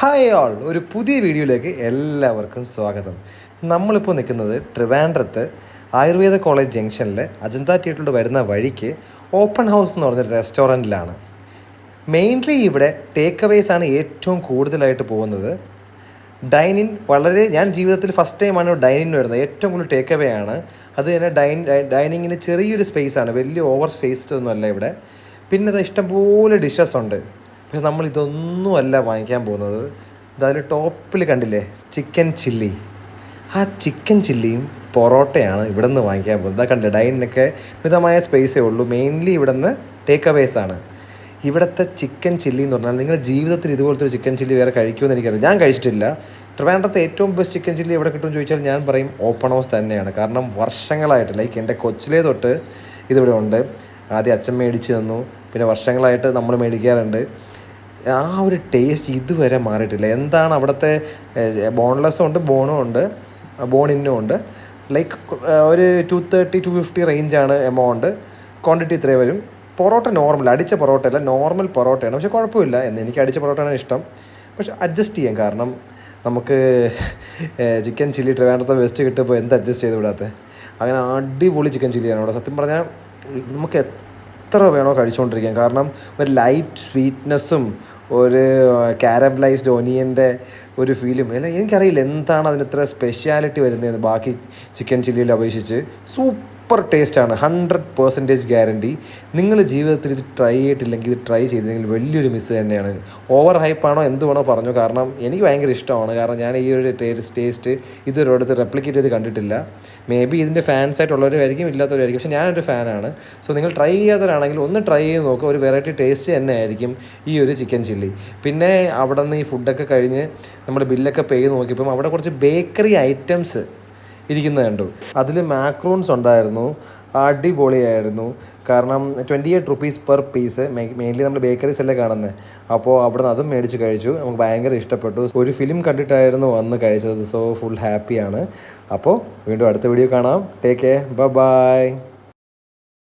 Hi all ഒരു പുതിയ വീഡിയോയിലേക്ക് എല്ലാവർക്കും സ്വാഗതം. നമ്മളിപ്പോൾ നിൽക്കുന്നത് ട്രിവാൻഡ്രത്ത് ആയുർവേദ കോളേജ് ജംഗ്ഷനിൽ അജന്ത തിയേറ്ററിൽ വരുന്ന വഴിക്ക് ഓപ്പൺ ഹൗസ് എന്ന് പറഞ്ഞ റെസ്റ്റോറന്റിലാണ്. മെയിൻലി ഇവിടെ ടേക്ക് അവേസ് ആണ് ഏറ്റവും കൂടുതലായിട്ട് പോകുന്നത്. ഡൈനിൻ വളരെ ഞാൻ ജീവിതത്തിൽ ഫസ്റ്റ് ടൈമാണ് ഡൈനിൻ വരുന്നത്. ഏറ്റവും കൂടുതൽ ടേക്ക് അവേ ആണ്. അത് തന്നെ ഡൈൻ ഡൈനിങ്ങിന് ചെറിയൊരു സ്പേസ് ആണ്. വലിയ ഓവർ സ്പേസ്ഡ് ഒന്നുമല്ല ഇവിടെ. പിന്നെ അത് ഇഷ്ടംപോലെ ഡിഷസ് ഉണ്ട്. പക്ഷെ നമ്മൾ ഇതൊന്നും അല്ല വാങ്ങിക്കാൻ പോകുന്നത്. അതായത് ടോപ്പിൽ കണ്ടില്ലേ ചിക്കൻ ചില്ലി. ആ ചിക്കൻ ചില്ലിയും പൊറോട്ടയാണ് ഇവിടെ നിന്ന് വാങ്ങിക്കാൻ പോകുന്നത്. കണ്ടില്ലേ ഡൈനിനൊക്കെ മിതമായ സ്പേസേ ഉള്ളൂ. മെയിൻലി ഇവിടെ നിന്ന് ടേക്ക് അവേസ് ആണ്. ഇവിടുത്തെ ചിക്കൻ ചില്ലി എന്ന് പറഞ്ഞാൽ നിങ്ങളുടെ ജീവിതത്തിൽ ഇതുപോലത്തെ ഒരു ചിക്കൻ ചില്ലി വേറെ കഴിക്കുമെന്ന് എനിക്കറിയാം. ഞാൻ കഴിച്ചിട്ടില്ല. ട്രിവാൻഡ്രത്തെ ഏറ്റവും ബെസ്റ്റ് ചിക്കൻ ചില്ലി എവിടെ കിട്ടുമെന്ന് ചോദിച്ചാൽ ഞാൻ പറയും ഓപ്പൺ ഹൗസ് തന്നെയാണ്. കാരണം വർഷങ്ങളായിട്ട് ലൈക്ക് എന്റെ കൊച്ചിലേ തൊട്ട് ഇതിവിടെ ഉണ്ട്. ആദ്യം അച്ഛൻ മേടിച്ച് തന്നു. പിന്നെ വർഷങ്ങളായിട്ട് നമ്മൾ മേടിക്കാറുണ്ട്. ആ ഒരു ടേസ്റ്റ് ഇതുവരെ മാറിയിട്ടില്ല. എന്താണ് അവിടുത്തെ ബോൺലെസ്സും ഉണ്ട് ബോണും ഉണ്ട് ബോണിന്നും ഉണ്ട്. ലൈക്ക് ഒരു ടു തേർട്ടി ടു ഫിഫ്റ്റി റേഞ്ചാണ് എമൗണ്ട് ക്വാണ്ടിറ്റി ഇത്രയും വരും. പൊറോട്ട നോർമൽ അടിച്ച പൊറോട്ട അല്ല നോർമൽ പൊറോട്ടയാണ്. പക്ഷെ കുഴപ്പമില്ല എന്ന് എനിക്ക് അടിച്ച പൊറോട്ടയാണ് ഇഷ്ടം. പക്ഷെ അഡ്ജസ്റ്റ് ചെയ്യാം കാരണം നമുക്ക് ചിക്കൻ ചില്ലി ട്രിവാൻഡ്രത്തെ വെസ്റ്റ് കിട്ടുമ്പോൾ എന്ത് അഡ്ജസ്റ്റ് ചെയ്ത് വിടാത്ത അങ്ങനെ അടിപൊളി ചിക്കൻ ചില്ലിയാണ് അവിടെ സത്യം പറഞ്ഞാൽ നമുക്ക് എത്ര വേണോ കഴിച്ചുകൊണ്ടിരിക്കാം. കാരണം ഒരു ലൈറ്റ് സ്വീറ്റ്നെസ്സും ഒരു കാരമലൈസ്ഡ് ഒനിയന്റെ ഒരു ഫീലും അല്ല എനിക്കറിയില്ല എന്താണ് അതിന് ഇത്ര സ്പെഷ്യാലിറ്റി വരുന്നതെന്ന്. ബാക്കി ചിക്കൻ ചില്ലിയിൽ അപേക്ഷിച്ച്. സൂപ്പർ ടേസ്റ്റാണ് ഹൺഡ്രഡ് പെർസെന്റേജ് ഗ്യാരണ്ടി നിങ്ങൾ ജീവിതത്തിൽ ഇത് ട്രൈ ചെയ്തിട്ടില്ലെങ്കിൽ ഇത് ട്രൈ ചെയ്തില്ലെങ്കിൽ വലിയൊരു മിസ് തന്നെയാണ്. ഓവർ ഹൈപ്പാണോ എന്ത് വേണോ പറഞ്ഞു. കാരണം എനിക്ക് ഭയങ്കര ഇഷ്ടമാണ്. കാരണം ഞാൻ ഈ ഒരു ടേസ്റ്റ് ടേസ്റ്റ് ഇതൊരിടത്ത് റെപ്ലിക്കേറ്റ് ചെയ്ത് കണ്ടിട്ടില്ല. മേ ബി ഇതിന്റെ ഫാൻസ് ആയിട്ടുള്ളവരായിരിക്കും ഇല്ലാത്തവരായിരിക്കും. പക്ഷേ ഞാനൊരു ഫാനാണ് സോ നിങ്ങൾ ട്രൈ ചെയ്യാത്തവരാണെങ്കിൽ ഒന്ന് ട്രൈ ചെയ്ത് നോക്കുക ഒരു വെറൈറ്റി ടേസ്റ്റ് തന്നെ ആയിരിക്കും ഈ ഒരു ചിക്കൻ ചില്ലി പിന്നെ അവിടെ നിന്ന് ഈ ഫുഡൊക്കെ കഴിഞ്ഞ് നമ്മുടെ ബില്ലൊക്കെ പേ നോക്കിയപ്പം അവിടെ കുറച്ച് ബേക്കറി ഐറ്റംസ് ഇരിക്കുന്നത് കണ്ടു. അതിൽ മാക്രോൺസ് ഉണ്ടായിരുന്നു. അടിപൊളിയായിരുന്നു. കാരണം twenty eight rupees per piece mainly നമ്മൾ ബേക്കറീസ് അല്ലേ കാണുന്നത് അപ്പോൾ അവിടെ നിന്ന് അതും മേടിച്ച് കഴിച്ചു. നമുക്ക് ഭയങ്കര ഇഷ്ടപ്പെട്ടു. ഒരു ഫിലിം കണ്ടിട്ടായിരുന്നു വന്ന് കഴിച്ചത്. സോ ഫുൾ ഹാപ്പിയാണ് അപ്പോൾ വീണ്ടും അടുത്ത വീഡിയോ കാണാം. Take care bye